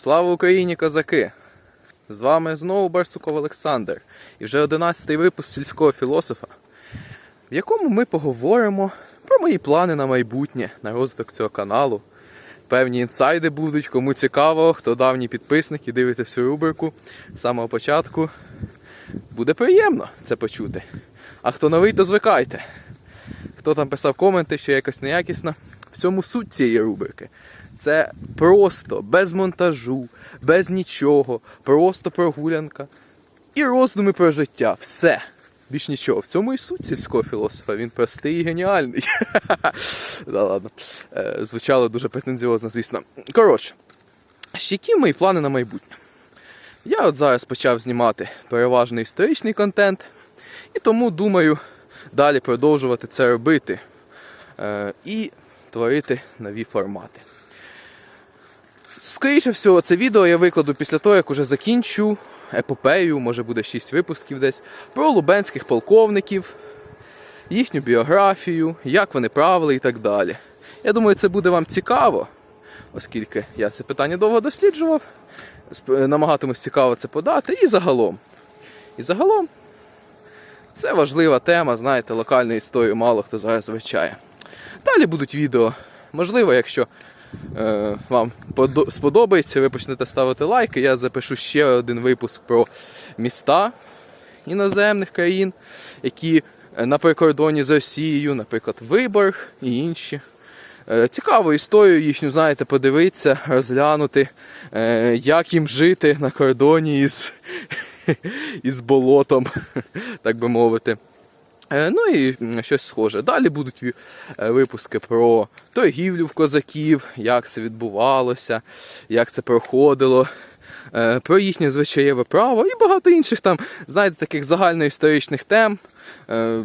Слава Україні, козаки! З вами знову Барсуков Олександр і вже 11-й випуск сільського філософа, в якому ми поговоримо про мої плани на майбутнє, на розвиток цього каналу. Певні інсайди будуть, кому цікаво, хто давній підписник і дивиться всю рубрику з самого початку. Буде приємно це почути. А хто новий, то звикайте. Хто там писав коменти, що якось неякісно. В цьому суть цієї рубрики. Це просто, без монтажу, без нічого, просто прогулянка і роздуми про життя. Все. Більш нічого. В цьому і суть сільського філософа. Він простий і геніальний. Да ладно. Е, Звучало дуже претензіозно, звісно. Коротше, які мої плани на майбутнє? Я от зараз почав знімати переважно історичний контент, і тому думаю далі продовжувати це робити е, і творити нові формати. Скоріше всього, це відео я викладу після того, як уже закінчу епопею, може буде 6 випусків десь, про лубенських полковників, їхню біографію, як вони правили і так далі. Я думаю, це буде вам цікаво, оскільки я це питання довго досліджував, намагатимусь цікаво це подати. І загалом. І загалом це важлива тема, знаєте, локальну історію мало хто зараз вивчає. Далі будуть відео. Можливо, якщо вам сподобається, ви почнете ставити лайки, я запишу ще один випуск про міста іноземних країн, які е, на прикордоні з Росією, наприклад, Виборг і інші. Е, Цікаву історію їхню, знаєте, подивитися, розглянути, е, як їм жити на кордоні із, із болотом, так би мовити. Е, Ну і щось схоже. Далі будуть е, випуски про торгівлю в козаків, як це відбувалося, як це проходило, е, про їхнє звичаєве право і багато інших там, знаєте, таких загальноісторичних тем,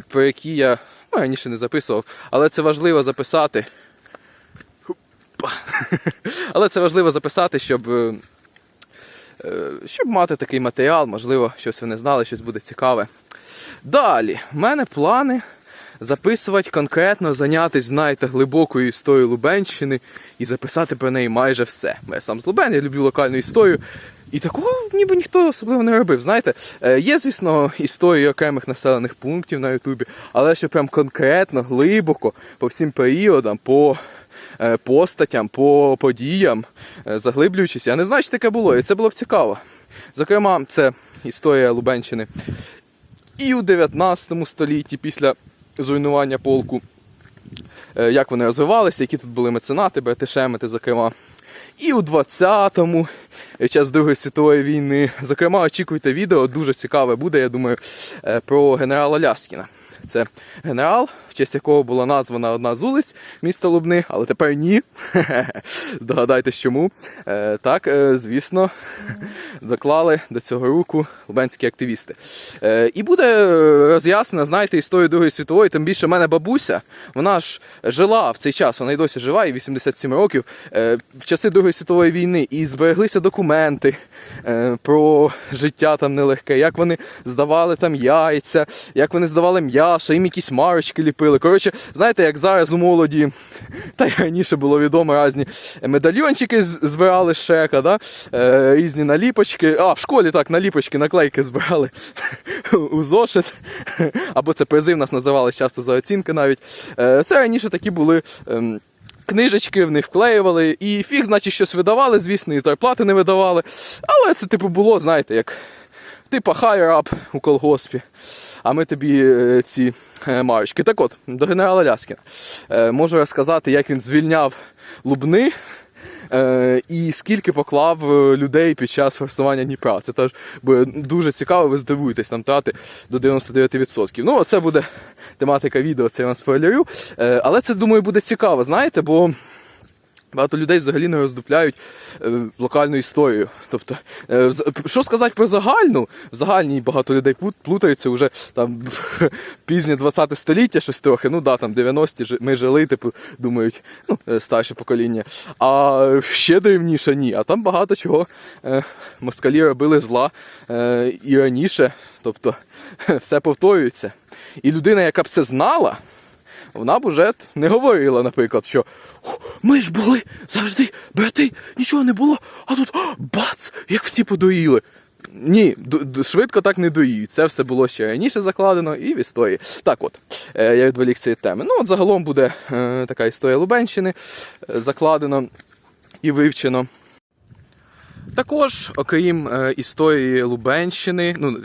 про які я ну, раніше не записував, але це важливо записати. Але це важливо записати, щоб. Щоб мати такий матеріал, можливо, щось ви не знали, щось буде цікаве. Далі, в мене плани записувати конкретно, зайнятися, знаєте, глибокою історією Лубенщини і записати про неї майже все. Я сам з Лубен, я люблю локальну історію. І такого ніби ніхто особливо не робив. Знаєте, Е, є, звісно, історії окремих населених пунктів на Ютубі, але що прям конкретно, глибоко, по всім періодам, по е, постатям, по подіям, е, заглиблюючись, я не знаю, що таке було, і це було б цікаво. Зокрема, це історія Лубенщини і у 19 столітті після зруйнування полку, е, як вони розвивалися, які тут були меценати, брати зокрема. І у 20-му, час Другої світової війни. Зокрема, очікуйте відео, дуже цікаве буде, я думаю, е, про генерала Ляскіна. Це генерал, в честь якого була названа одна з вулиць міста Лубни, але тепер ні. Здогадайтесь чому. Е, так, е, звісно, доклали до цього руку лубенські активісти. Е, і буде роз'яснена, знаєте, історію Другої світової, тим більше в мене бабуся, вона ж жила в цей час, вона й досі жива, їй 87 років, в часи Другої світової війни, і збереглися документи про життя там нелегке, як вони здавали там яйця, як вони здавали м'ясо, їм якісь марочки ліпили. Коротше, знаєте, як зараз у молоді, та й раніше було відомо різні медальйончики збирали з шека, да? е, різні наліпочки. А, в школі так, наліпочки, наклейки збирали у зошит. Або це призи в нас називалось часто за оцінки навіть. Е, це раніше такі були. ем, Книжечки в них вклеювали, і фіг, значить, щось видавали, звісно, і зарплати не видавали. Але це, типу, було, знаєте, як типа хайрап у колгоспі. А ми тобі е, ці е, марочки. Так от, до генерала Ляскіна. Е, можу розказати, як він звільняв Лубни. І скільки поклав людей під час форсування Дніпра. Це теж буде дуже цікаво, ви здивуєтесь там трати до 99%. Ну, це буде тематика відео, це я вам спойлерю. Але це, думаю, буде цікаво, знаєте, бо. Багато людей взагалі не роздупляють е, локальну історію. Тобто, е, що сказати про загальну? В загальній багато людей плут- плутаються вже там пізнє 20 століття, щось трохи. Ну да, там 90-ті ми жили, типу, думають, ну, е, старше покоління. А ще древніше ні. А там багато чого москалі робили зла і раніше. Тобто все повторюється. І людина, яка б це знала. Вона б уже не говорила, наприклад, що ми ж були завжди брати, нічого не було, а тут бац, як всі подоїли. Ні, швидко так не доїють. Це все було ще раніше закладено і в історії. Так от, е, я відволік цієї теми. Ну, от загалом буде е, така історія Лубенщини е, закладено і вивчено. Також, окрім е, історії Лубенщини, ну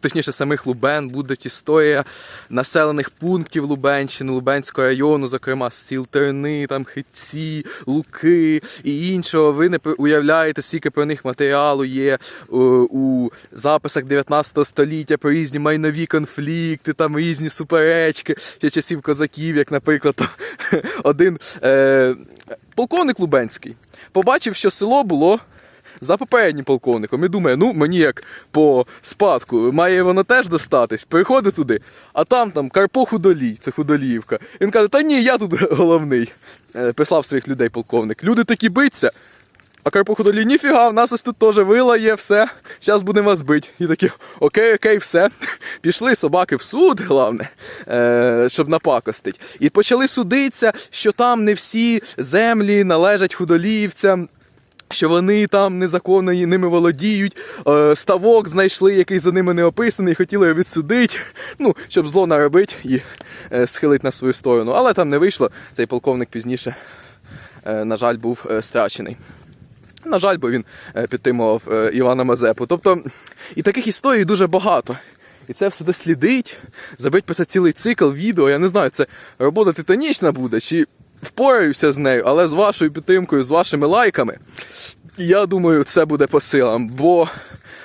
точніше самих Лубен, буде історія населених пунктів Лубенщини, Лубенського району, зокрема сіл Терни, там Хиці, Луки і іншого. Ви не уявляєте, скільки про них матеріалу є е, у записах 19 століття про різні майнові конфлікти, там різні суперечки ще часів козаків, як, наприклад, один е, полковник Лубенський побачив, що село було за попереднім полковником і думає, ну мені як по спадку, має воно теж достатись. Приходить туди, а там там Карпо Худолій, це Худоліївка. Він каже, та ні, я тут головний. Е, Прислав своїх людей полковник. Люди такі биться. А Карпо Худолій, ніфіга, в нас ось тут теж вила є, все, зараз будемо вас бити. І такі, окей, окей, все. Пішли собаки в суд, головне, е, щоб напакостить. І почали судитися, що там не всі землі належать худоліївцям. Що вони там незаконно ними володіють, е, ставок знайшли, який за ними не описаний, хотіли його відсудити, ну, щоб зло наробити і е, схилити на свою сторону. Але там не вийшло. Цей полковник пізніше, е, на жаль, був страчений. На жаль, бо він підтримував Івана Мазепу. Тобто, і таких історій дуже багато. І це все дослідить, забить це цілий цикл відео. Я не знаю, це робота титанічна буде, чи впораюся з нею, але з вашою підтримкою, з вашими лайками, я думаю, це буде по силам, бо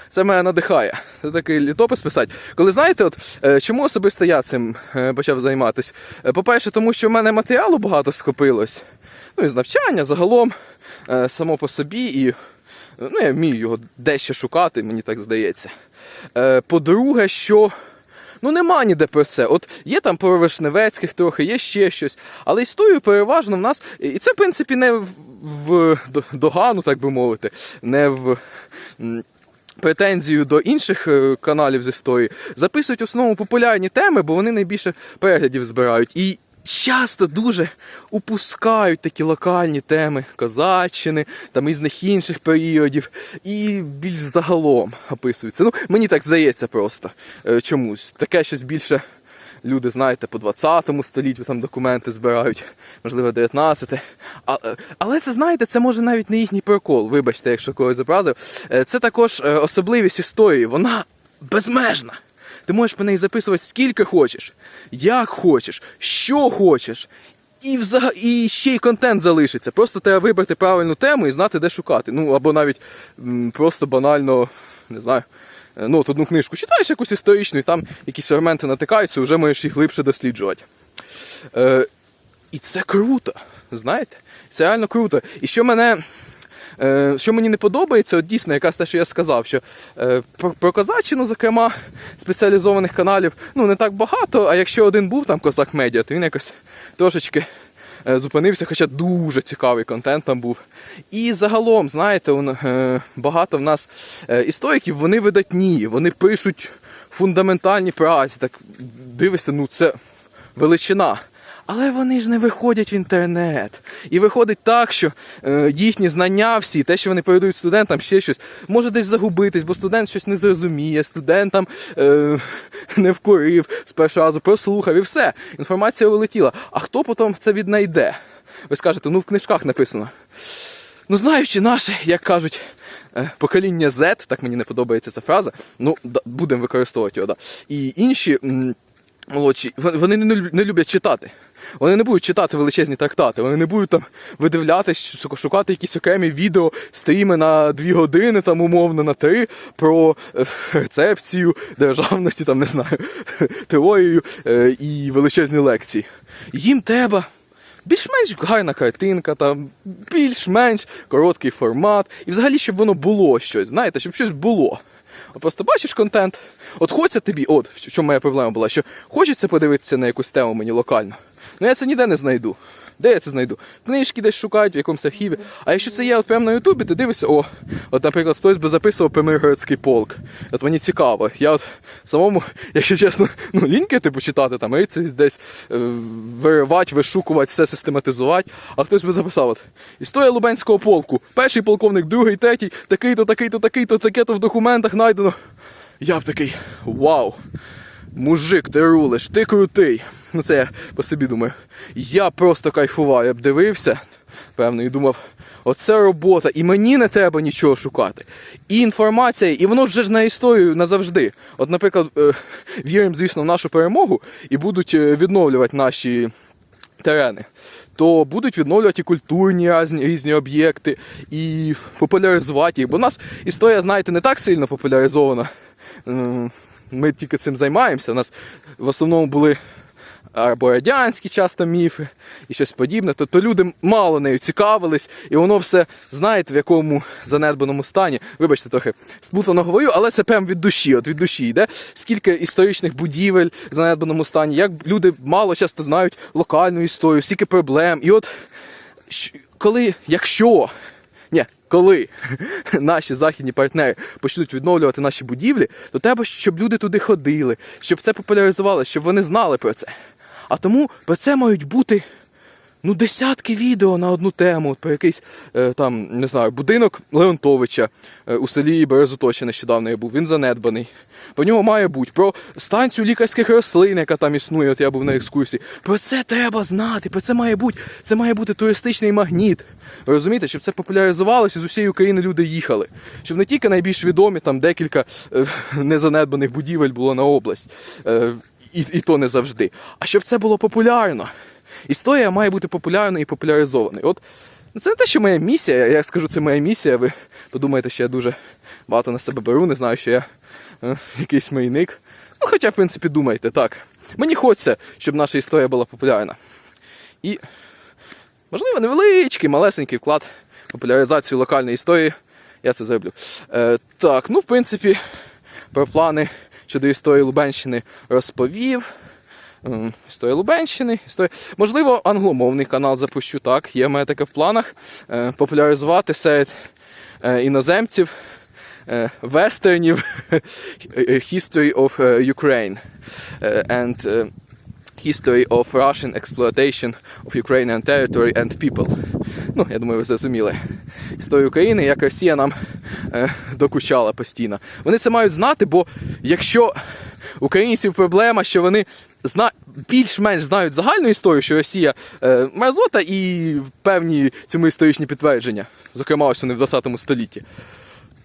це мене надихає. Це такий літопис писати. Коли знаєте, от е, чому особисто я цим е, почав займатися? Е, По-перше, тому що в мене матеріалу багато скопилось. Ну і з навчання загалом, само по собі, і ну, я вмію його дещо шукати, мені так здається. По-друге, що. Ну нема ніде про це. От є там про Вишневецьких трохи, є ще щось. Але історію переважно в нас. І це, в принципі, не в, в догану, так би мовити, не в. Претензію до інших е, каналів з історії записують в основному популярні теми, бо вони найбільше переглядів збирають. І часто дуже упускають такі локальні теми козаччини, там різних інших періодів, і більш загалом описуються. Ну, мені так здається просто е, чомусь. Таке щось більше люди, знаєте, по 20 століттю там документи збирають, можливо, 19. А, е, але це, знаєте, це може навіть не їхній прикол, вибачте, якщо когось зобразив. Е, Це також особливість історії, вона безмежна. Ти можеш по неї записувати скільки хочеш, як хочеш, що хочеш. І, взага... і ще й контент залишиться. Просто треба вибрати правильну тему і знати, де шукати. Ну або навіть м, просто банально, не знаю. е, Ну, от одну книжку читаєш якусь історичну, і там якісь елементи натикаються, вже можеш їх глибше досліджувати. Е, і це круто, знаєте? Це реально круто. І що мене. Е, що мені не подобається, от дійсно, якраз те, що я сказав, що е, про, про козаччину, зокрема, спеціалізованих каналів, ну не так багато, а якщо один був там козак медіа, то він якось трошечки е, зупинився, хоча дуже цікавий контент там був. І загалом, знаєте, багато в нас істориків, вони видатні, вони пишуть фундаментальні праці. Так дивишся, ну це величина. Але вони ж не виходять в інтернет. І виходить так, що е, їхні знання всі, те, що вони передають студентам, ще щось, може десь загубитись, бо студент щось не зрозуміє, студент там е, не вкурив з першого разу, прослухав і все. Інформація улетіла. А хто потім це віднайде? Ви скажете, ну в книжках написано. Ну, знаючи наше, як кажуть, е, покоління Z, так мені не подобається ця фраза, ну, да, будемо використовувати його, да. І інші молодші, вон- вони не лю- люблять читати. Вони не будуть читати величезні трактати, вони не будуть там видивлятись, шу- шукати якісь окремі відео, стріми на дві години, там умовно на три, про е, рецепцію державності, там не знаю, теорію е, і величезні лекції. Їм треба більш-менш гарна картинка, там, більш-менш короткий формат. І взагалі, щоб воно було щось, знаєте, щоб щось було. От просто бачиш контент. От хочеться тобі, от в чому моя проблема була, що хочеться подивитися на якусь тему мені локально. Ну я це ніде не знайду. Де я це знайду? Книжки десь шукають в якомусь архіві. А якщо це є от прямо на Ютубі, ти дивишся, о, от, наприклад, хтось би записував про Миргородський полк. От мені цікаво. Я от самому, якщо чесно, ну, ліньки типу читати, там рицарсь десь е, виривати, вишукувати, все систематизувати. А хтось би записав от історія Лубенського полку. Перший полковник, другий, третій, такий-то, такий-то, такий-то, таке-то в документах знайдено. Я б такий, вау! Мужик, ти рулиш, ти крутий. Ну це я по собі думаю. Я просто кайфував, я б дивився, певно, і думав, оце робота, і мені не треба нічого шукати. І інформація, і воно вже ж на історію назавжди. От, наприклад, е, віримо, звісно, в нашу перемогу і будуть е, відновлювати наші терени. То будуть відновлювати і культурні різні, різні об'єкти, і популяризувати їх. Бо у нас історія, знаєте, не так сильно популяризована. Ем, Ми тільки цим займаємося. У нас в основному були або радянські часто міфи і щось подібне. Тобто люди мало нею цікавились, і воно все, знаєте, в якому занедбаному стані. Вибачте, трохи сплутано говорю, але це прям від душі, от від душі йде. Скільки історичних будівель в занедбаному стані, як люди мало часто знають локальну історію, скільки проблем. І от коли, якщо. Ні, коли наші західні партнери почнуть відновлювати наші будівлі, то треба, щоб люди туди ходили, щоб це популяризували, щоб вони знали про це. А тому про це мають бути ну, десятки відео на одну тему, про якийсь е, там, не знаю, будинок Леонтовича е, у селі Березоточі нещодавно я був, він занедбаний. Про нього має бути. Про станцію лікарських рослин, яка там існує, от я був на екскурсії. Про це треба знати, про це має бути. Це має бути туристичний магніт. Розумієте, щоб це популяризувалося, з усієї України люди їхали. Щоб не тільки найбільш відомі, там декілька е, незанедбаних будівель було на область. І, і то не завжди. А щоб це було популярно. Історія має бути популярною і популяризованою. От ну, це не те, що моя місія. Я скажу, це моя місія. Ви подумаєте, що я дуже багато на себе беру, не знаю, що я е, якийсь майник. Ну, хоча, в принципі, думайте, так. Мені хочеться, щоб наша історія була популярна. І, можливо, невеличкий, малесенький вклад в популяризацію локальної історії. Я це зроблю. Е, так, ну, в принципі, про плани щодо історії Лубенщини розповів. Ем, Історія Лубенщини. Історія... Можливо, англомовний канал запущу так. Є в мене таке в планах. Е, популяризувати серед е, іноземців е, вестернів History of Ukraine and History of Russian exploitation of Ukrainian territory and people. Ну, я думаю, ви зрозуміли. Історію України, як Росія нам е, докучала постійно. Вони це мають знати, бо якщо українців проблема, що вони зна... більш-менш знають загальну історію, що Росія е, мерзота і певні цьому історичні підтвердження, зокрема, ось вони в 20 столітті,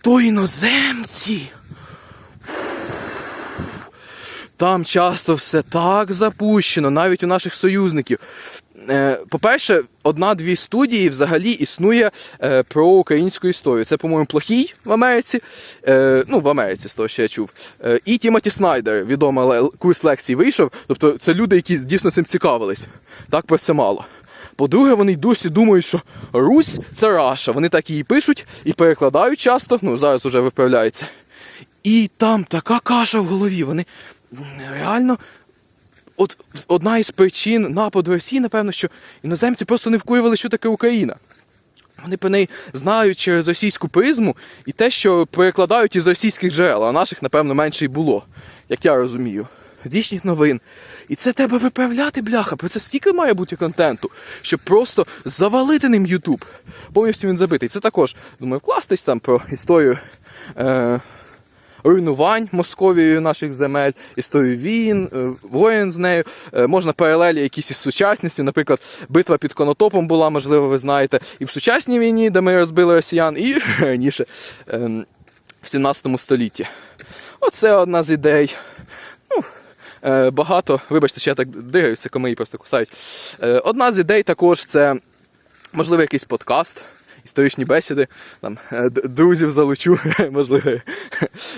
то іноземці. Там часто все так запущено, навіть у наших союзників. Е, По-перше, одна-дві студії взагалі існує е, про українську історію. Це, по-моєму, плохій в Америці. Е, ну, в Америці, з того, що я чув. І Тімоті Снайдер, відомий ле- курс лекцій вийшов. Тобто це люди, які дійсно цим цікавились. Так про це мало. По-друге, вони й досі думають, що Русь це Раша. Вони так її пишуть і перекладають часто, ну зараз уже виправляється. І там така каша в голові. Вони реально. От одна із причин нападу Росії, напевно, що іноземці просто не вкурювали, що таке Україна. Вони по неї знають через російську призму і те, що перекладають із російських джерел, а наших, напевно, менше й було, як я розумію. З їхніх новин. І це треба виправляти, бляха. Про це стільки має бути контенту, щоб просто завалити ним Ютуб. Повністю він забитий. Це також, думаю, вкластись там про історію. Е- руйнувань Московією наших земель, історію війн, е, воєн з нею. Е, Можна паралелі якісь із сучасністю. Наприклад, битва під Конотопом була, можливо, ви знаєте, і в сучасній війні, де ми розбили росіян, і раніше ем, в 17 столітті. Оце одна з ідей. Ну, е, багато, вибачте, що я так дигаюся, комиї просто кусають. Одна з ідей також це, можливо, якийсь подкаст історичні бесіди, там, е, друзів залучу, можливо,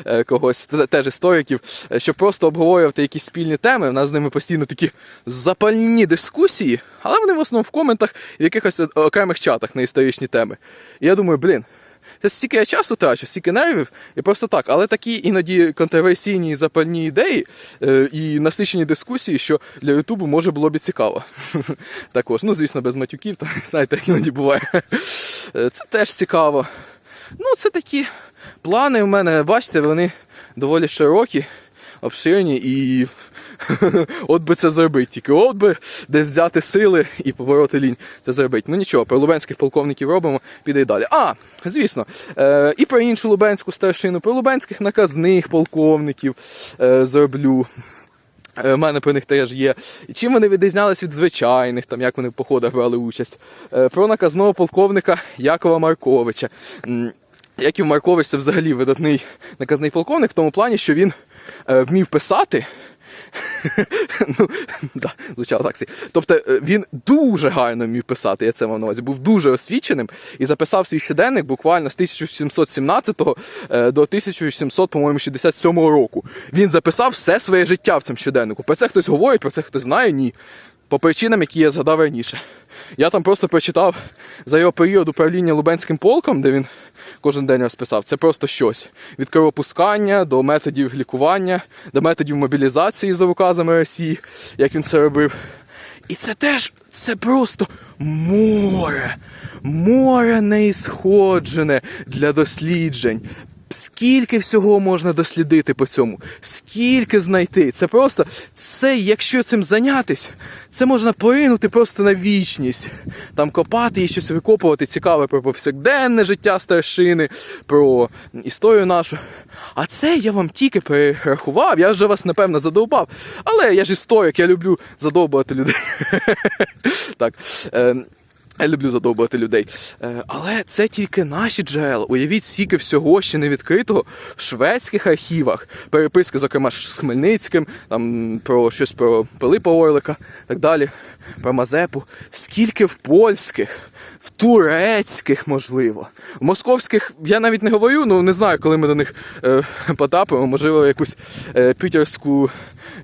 е, когось, теж істориків, е, щоб просто обговорювати якісь спільні теми. У нас з ними постійно такі запальні дискусії, але вони в основному в коментах в якихось окремих чатах на історичні теми. І я думаю, блін, Це стільки я часу трачу, стільки нервів, і просто так. Але такі іноді контроверсійні запальні ідеї е, і насичені дискусії, що для Ютубу може було б цікаво. Також, ну звісно, без матюків, та, знаєте, іноді буває. Е, Це теж цікаво. Ну, це такі плани в мене, бачите, вони доволі широкі, обширні і от би це зробити. Тільки от би де взяти сили і побороти лінь це зробити. Ну нічого, про лубенських полковників робимо, піде й далі. А, звісно, е, і про іншу лубенську старшину, про лубенських наказних полковників е, зроблю. Е, У мене про них теж є. Чим вони відрізнялись від звичайних, там, як вони в походах брали участь. Е, Про наказного полковника Якова Марковича. Яків Маркович це взагалі видатний наказний полковник в тому плані, що він е, вмів писати. ну, да, звучало так. Тобто е, він дуже гарно вмів писати, я це мав на увазі, був дуже освіченим і записав свій щоденник буквально з 1717 е, до 1767 року. Він записав все своє життя в цьому щоденнику. Про це хтось говорить, про це хтось знає, ні. По причинам, які я згадав раніше. Я там просто прочитав за його період управління Лубенським полком, де він кожен день розписав. Це просто щось. Від кровопускання до методів лікування, до методів мобілізації за указами Росії, як він це робив. І це теж це просто море, море неісходжене для досліджень. Скільки всього можна дослідити по цьому, скільки знайти. Це просто, це, якщо цим зайнятись, це можна поринути просто на вічність. Там копати і щось викопувати цікаве про повсякденне життя старшини, про історію нашу. А це я вам тільки перерахував, я вже вас, напевно, задовбав. Але я ж історик, я люблю задовбувати людей. Так. Я люблю задовбувати людей. Е, Але це тільки наші джерела. Уявіть, скільки всього ще не відкритого в шведських архівах. Переписки, зокрема, з Хмельницьким, там про щось про Пилипа Орлика, так далі, про Мазепу. Скільки в польських, в турецьких, можливо. В московських я навіть не говорю, ну не знаю, коли ми до них е, потрапимо, можливо, якусь е, питерську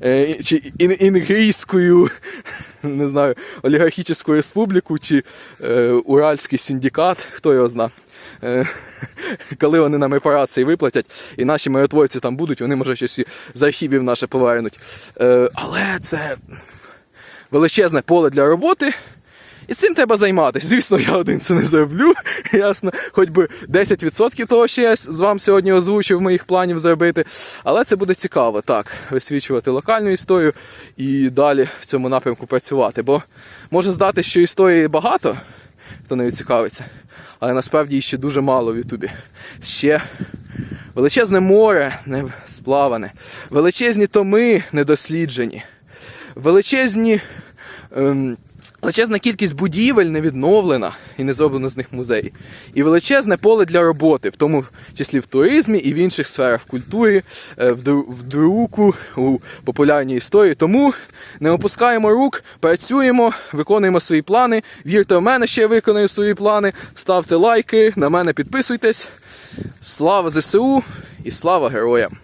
е, чи ін- інгрійську, не знаю, олігархічну республіку чи е, Уральський синдикат, хто його зна. Е, коли вони нам репарації виплатять, і наші миротворці там будуть, вони може щось з архівів наше повернуть. Е, але це величезне поле для роботи. І цим треба займатися. Звісно, я один це не зроблю. Ясно, хоч би 10% того, що я з вам сьогодні озвучив моїх планів зробити. Але це буде цікаво, так, висвічувати локальну історію і далі в цьому напрямку працювати. Бо може здати, що історії багато, хто нею цікавиться, але насправді її ще дуже мало в Ютубі. Ще величезне море не сплаване, величезні томи недосліджені, величезні. Ем, Величезна кількість будівель не відновлена і не зроблено з них музеї. І величезне поле для роботи, в тому числі в туризмі і в інших сферах, культурі, е, в дру- в друку, у популярній історії. Тому не опускаємо рук, працюємо, виконуємо свої плани. Вірте в мене, що я виконую свої плани. Ставте лайки, на мене підписуйтесь. Слава ЗСУ і слава героям!